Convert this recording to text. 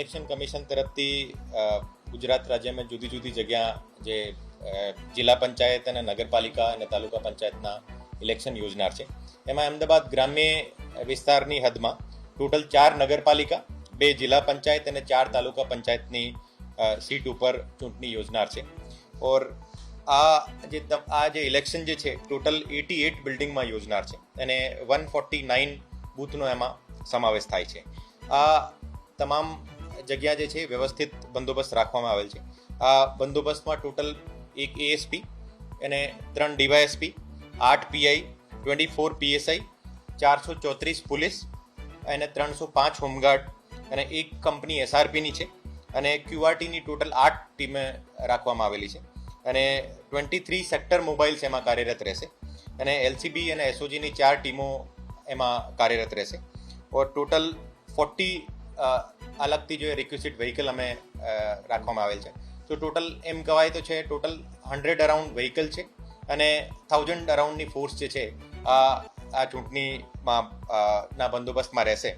Election commission તરફથી ગુજરાત રાજ્યમાં જુદી જુદી જગ્યા જે જિલ્લા પંચાયત અને નગરપાલિકા અને તાલુકા પંચાયતના ઇલેક્શન યોજનાર છે. એમાં અમદાવાદ ગ્રામ્ય વિસ્તારની હદમાં ટોટલ ચાર નગરપાલિકા, બે જિલ્લા પંચાયત અને ચાર તાલુકા પંચાયતની સીટ ઉપર ચૂંટણી યોજનાર છે. ઓર આ જે આ જે ઇલેક્શન જે છે, ટોટલ એટી એટ બિલ્ડિંગમાં યોજનાર છે. અને વન ફોર્ટી નાઇન બૂથનો એમાં સમાવેશ થાય છે. આ તમામ જગ્યા જે છે વ્યવસ્થિત બંદોબસ્ત રાખવામાં આવેલ છે. આ બંદોબસ્તમાં ટોટલ એક એએસપી અને ત્રણ ડીવાયએસપી આઠ પીઆઈ ટ્વેન્ટી ફોર પીએસઆઈ ચારસો ચોત્રીસ પોલીસ અને ત્રણસો પાંચ હોમગાર્ડ અને એક કંપની એસઆરપીની છે અને ક્યુઆરટીની ટોટલ આઠ ટીમે રાખવામાં આવેલી છે. અને ટ્વેન્ટી થ્રી સેક્ટર મોબાઈલ્સ એમાં કાર્યરત રહેશે અને એલસીબી અને એસઓજીની ચાર ટીમો એમાં કાર્યરત રહેશે. ઓર ટોટલ ફોર્ટી અલગથી જો રિક્વિઝિટ વ્હીકલ અમે રાખવામાં આવેલ છે. તો ટોટલ એમ કહેવાય તો છે ટોટલ હંડ્રેડ અરાઉન્ડ વ્હીકલ છે અને થાઉઝન્ડ અરાઉન્ડની ફોર્સ જે છે, આ આ ચૂંટણીમાં ના બંદોબસ્તમાં રહેશે.